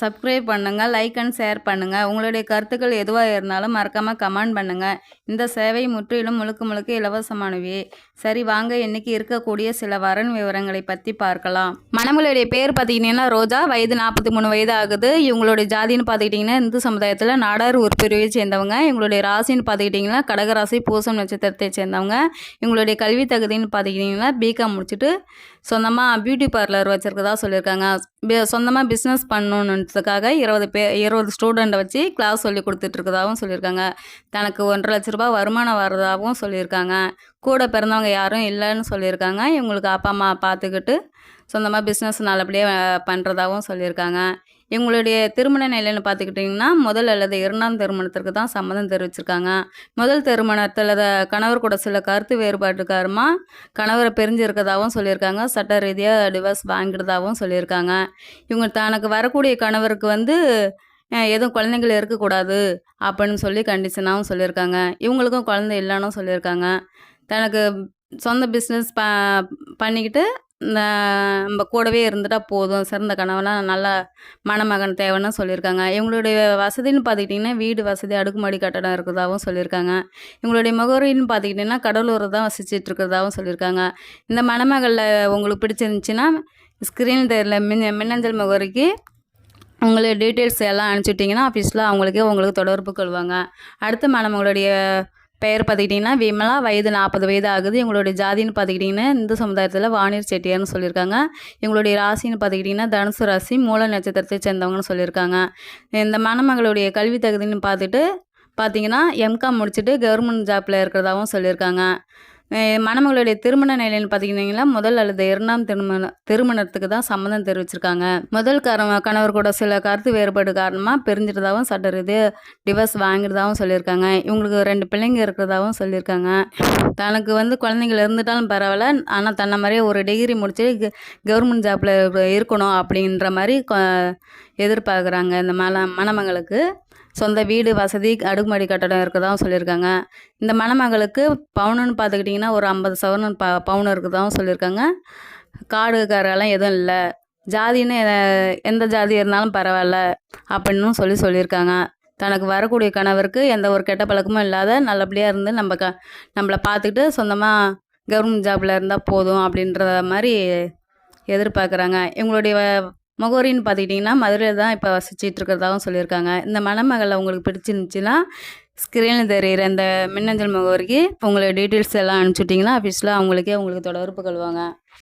Subscribe பண்ணுங்கள் like and share பண்ணுங்கள் உங்களுடைய கருத்துக்கள் எதுவாக இருந்தாலும் மறக்காமல் கமெண்ட் பண்ணுங்கள் இந்த சேவை முற்றிலும் முழுக்க முழுக்க இலவசமானவே. சரி வாங்க இன்னைக்கு இருக்கக்கூடிய சில வரன் விவரங்களை பற்றி பார்க்கலாம். மணமகளுடைய பேர் பார்த்துக்கிட்டிங்கன்னா ரோஜா. வயது நாற்பத்தி மூணு வயது ஆகுது. இவங்களுடைய ஜாதின்னு பார்த்துக்கிட்டிங்கன்னா இந்து சமுதாயத்தில் நாடார் உறுப்பிரிவை சேர்ந்தவங்க. இவங்களுடைய ராசின்னு பார்த்துக்கிட்டிங்கன்னா கடகராசி பூசம் நட்சத்திரத்தை சேர்ந்தவங்க. இவங்களுடைய கல்வி தகுதின்னு பார்த்துக்கிட்டிங்கன்னா பிகாம் முடிச்சுட்டு சொந்தமாக பியூட்டி பார்லர் வச்சுருக்கதா சொல்லியிருக்காங்க. சொந்தமாக பிஸ்னஸ் பண்ணணுன்றதுக்காக இருபது பே இருபது ஸ்டூடெண்ட்டை வச்சு கிளாஸ் சொல்லி கொடுத்துட்ருக்கதாகவும் சொல்லியிருக்காங்க. தனக்கு ஒன்றரை லட்ச ரூபா வருமானம் வர்றதாகவும் சொல்லியிருக்காங்க. கூட பிறந்தவங்க யாரும் இல்லைன்னு சொல்லியிருக்காங்க. இவங்களுக்கு அப்பா அம்மா பார்த்துக்கிட்டு சொந்தமாக பிஸ்னஸ் நல்லபடியாக பண்ணுறதாகவும் சொல்லியிருக்காங்க. இவங்களுடைய திருமண நிலைன்னு பார்த்துக்கிட்டிங்கன்னா முதல் அல்லது இரண்டாம் திருமணத்திற்கு தான் சம்மதம் தெரிவிச்சிருக்காங்க. முதல் திருமணத்தில் கணவர் கூட சில கருத்து வேறுபாட்டுக்காரமாக கணவரை பிரிஞ்சிருக்கதாகவும் சொல்லியிருக்காங்க. சட்ட ரீதியாக டிவர்ஸ் வாங்கிடுதாகவும் சொல்லியிருக்காங்க. இவங்க தனக்கு வரக்கூடிய கணவருக்கு வந்து எதுவும் குழந்தைங்கள் இருக்கக்கூடாது அப்படின்னு சொல்லி கண்டிஷனாகவும் சொல்லியிருக்காங்க. இவங்களுக்கும் குழந்தை இல்லைன்னு சொல்லியிருக்காங்க. தனக்கு சொந்த பிஸ்னஸ் ப பண்ணிக்கிட்டு நம்ம கூடவே இருந்துட்டால் போதும். சிறந்த கணவனாக நல்ல மணமகன் தேவைன்னு சொல்லியிருக்காங்க. இவங்களுடைய வசதின்னு பார்த்துக்கிட்டிங்கன்னா வீடு வசதி அடுக்குமாடி கட்டடம் இருக்கிறதாகவும் சொல்லியிருக்காங்க. இவங்களுடைய முகவரின்னு பார்த்துக்கிட்டிங்கன்னா கடலூர் தான் வசிச்சுட்டு இருக்கிறதாகவும் சொல்லியிருக்காங்க. இந்த மணமகளில் உங்களுக்கு பிடிச்சிருந்துச்சின்னா ஸ்க்ரீன் தெரியல மின் மின்னஞ்சல் முகவரிக்கு உங்களுடைய டீட்டெயில்ஸ் எல்லாம் அனுப்பிச்சுட்டிங்கன்னா ஆஃபீஸில் அவங்களுக்கே உங்களுக்கு தொடர்பு கொள்வாங்க. அடுத்து மணமகளுடைய பெயர் பார்த்துக்கிட்டிங்கன்னா விமலா வயது நாற்பது வயது ஆகுது இவங்களுடைய ஜாதின்னு பார்த்துக்கிட்டிங்கன்னா இந்து சமுதாயத்தில் வானியர் செட்டியார்னு சொல்லியிருக்காங்க. இவங்களுடைய ராசின்னு பார்த்துக்கிட்டிங்கன்னா தனுசு ராசி மூல நட்சத்திரத்தை சேர்ந்தவங்கன்னு சொல்லியிருக்காங்க. இந்த மணமகளுடைய கல்வி தகுதின்னு பார்த்துட்டு பார்த்தீங்கன்னா எம்காம் முடிச்சுட்டு கவர்மெண்ட் ஜாப்பில் இருக்கிறதாகவும் சொல்லியிருக்காங்க. மணமகளுடைய திருமண நிலைன்னு பார்த்தீங்கன்னா முதல் அல்லது இரண்டாம் திருமண திருமணத்துக்கு தான் சம்மதம் தெரிவிச்சிருக்காங்க. முதல் கணவர் கூட சில கருத்து வேறுபாடு காரணமாக பிரிஞ்சிட்டதாகவும் சட்ட ரீதியாக டிவர்ஸ் வாங்கிட்டதாகவும் சொல்லியிருக்காங்க. இவங்களுக்கு ரெண்டு பிள்ளைங்க இருக்கிறதாகவும் சொல்லியிருக்காங்க. தனக்கு வந்து குழந்தைங்கள் இருந்துட்டாலும் பரவாயில்ல ஆனால் தன்னை மாதிரியே ஒரு டிகிரி முடிச்சு கவர்மெண்ட் ஜாப்பில் இருக்கணும் அப்படின்ற மாதிரி எதிர்பார்க்குறாங்க இந்த மல மணமங்களுக்கு சொந்த வீடு வசதி அடுக்குமாடி கட்டடம் இருக்கதாகவும் சொல்லியிருக்காங்க. இந்த மணமகளுக்கு பவுனுன்னு பார்த்துக்கிட்டிங்கன்னா ஒரு ஐம்பது சவரன் ப பவுன் இருக்கதாகவும் சொல்லியிருக்காங்க. காடுக்காரெல்லாம் எதுவும் இல்லை. ஜாதின்னு எந்த ஜாதி இருந்தாலும் பரவாயில்ல அப்படின்னு சொல்லி சொல்லியிருக்காங்க. தனக்கு வரக்கூடிய கணவருக்கு எந்த ஒரு கெட்ட பழக்கமும் இல்லாத நல்லபடியாக இருந்து நம்ம க நம்மளை பார்த்துக்கிட்டு சொந்தமாக கவர்மெண்ட் ஜாபில் இருந்தால் போதும் அப்படின்ற மாதிரி எதிர்பார்க்குறாங்க. இவங்களுடைய முகவரின்னு பார்த்துக்கிட்டிங்கன்னா மதுரையில் தான் இப்போ வசிச்சிட்டு இருக்கிறதாகவும் சொல்லியிருக்காங்க. இந்த மணமகளை உங்களுக்கு பிடிச்சிருந்துச்சுன்னா ஸ்க்ரீனில் தெரிகிற இந்த மின்னஞ்சல் முகவரிக்கு உங்களுடைய டீட்டெயில்ஸ் எல்லாம் அனுப்பிச்சுட்டிங்கன்னா ஆஃபீஸில் அவங்களுக்கே உங்களுக்கு தொடர்பு கொள்வாங்க.